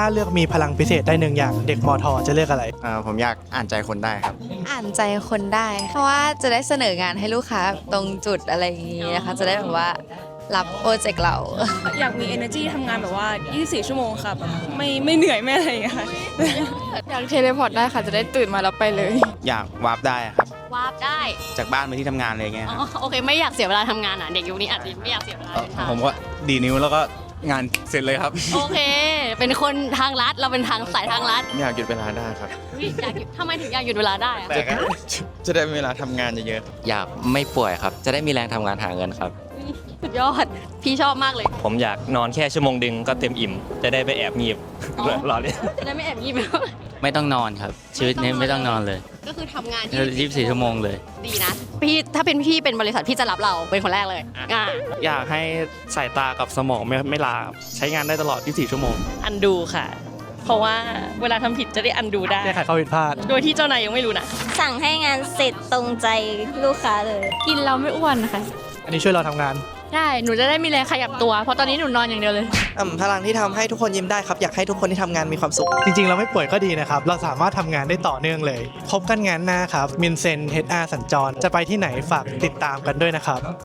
ถ้าเลือกมีพลังพิเศษได้หนึ่งอย่าง เด็กมอทอจะเลือกอะไรอ่าผมอยากอ่านใจคนได้ครับ อ่านใจคนได้ เพราะว่าจะได้เสนองานให้ลูกค้าตรงจุดอะไรอย่างนี้นะคะ จะได้แบบว่ารับโปรเจกต์เรา อยากมี energy ทำงานแบบว่า 24 ชั่วโมงค่ะแบบไม่ไม่เหนื่อยไม่อะไรอย่างเงี้ยค่ะ อยากเทเลพอร์ตได้ค่ะจะได้ตื่นมาแล้วไปเลย อยากวาร์ปได้ครับ วาร์ปได้ จากบ้านไปที่ทำงานเลยไงอ๋อโอเค ไม่อยากเสียเวลาทำงานอะ เด็กยุคนี้อาจจะไม่อยากเสียเวลาเดินทางผมก็ดีนิ้วแล้วก็ งานเสร็จเลยครับ โอเค เป็นคนทางลัดเราเป็นทางสายทางลัดไม่อยากหยุดเวลาได้ครับอุ๊ยอยากหยุดทำไมถึงอยากหยุดเวลาได้อะจะจะได้เวลาทำงานเยอะอยากไม่ป่วยครับ จะได้มีแรงทำงานหาเงินครับ สุดยอด พี่ชอบมากเลย ผมอยากนอนแค่ชั่วโมงดึงก็เต็มอิ่ม จะได้ไปแอบงีบอ๋อ รอเลยจะได้ไม่แอบยิ้มไม่ต้องนอนครับ ชีวิตนี้ไม่ต้องนอนเลย ก็คือทำงานยี่สิบสี่ชั่วโมงเลย ดีนะ พี่ถ้าเป็นพี่เป็นบริษัทพี่จะรับเราเป็นคนแรกเลยอะอยากให้สายตากับสมองไม่ไม่ลาครับใช้งานได้ตลอด 24 ชั่วโมง อันดูค่ะ เพราะว่าเวลาทำผิดจะได้อันดูได้ แก้ไขข้อผิดพลาด โดยที่เจ้านายยังไม่รู้นะ สั่งให้งานเสร็จตรงใจลูกค้าเลย กินเราไม่อ้วนนะคะ อันนี้ช่วยเราทำงาน ได้หนูจะได้มีแรงขยับตัว เพราะตอนนี้หนูนอนอย่างเดียวเลย อืมพลังที่ทำให้ทุกคนยิ้มได้ครับ อยากให้ทุกคนที่ทำงานมีความสุข จริงๆ เราไม่ป่วยก็ดีนะครับ เราสามารถทำงานได้ต่อเนื่องเลย พบกันงานหน้าครับ มินเซน HR สัญจร จะไปที่ไหนฝากติดตามกันด้วยนะครับ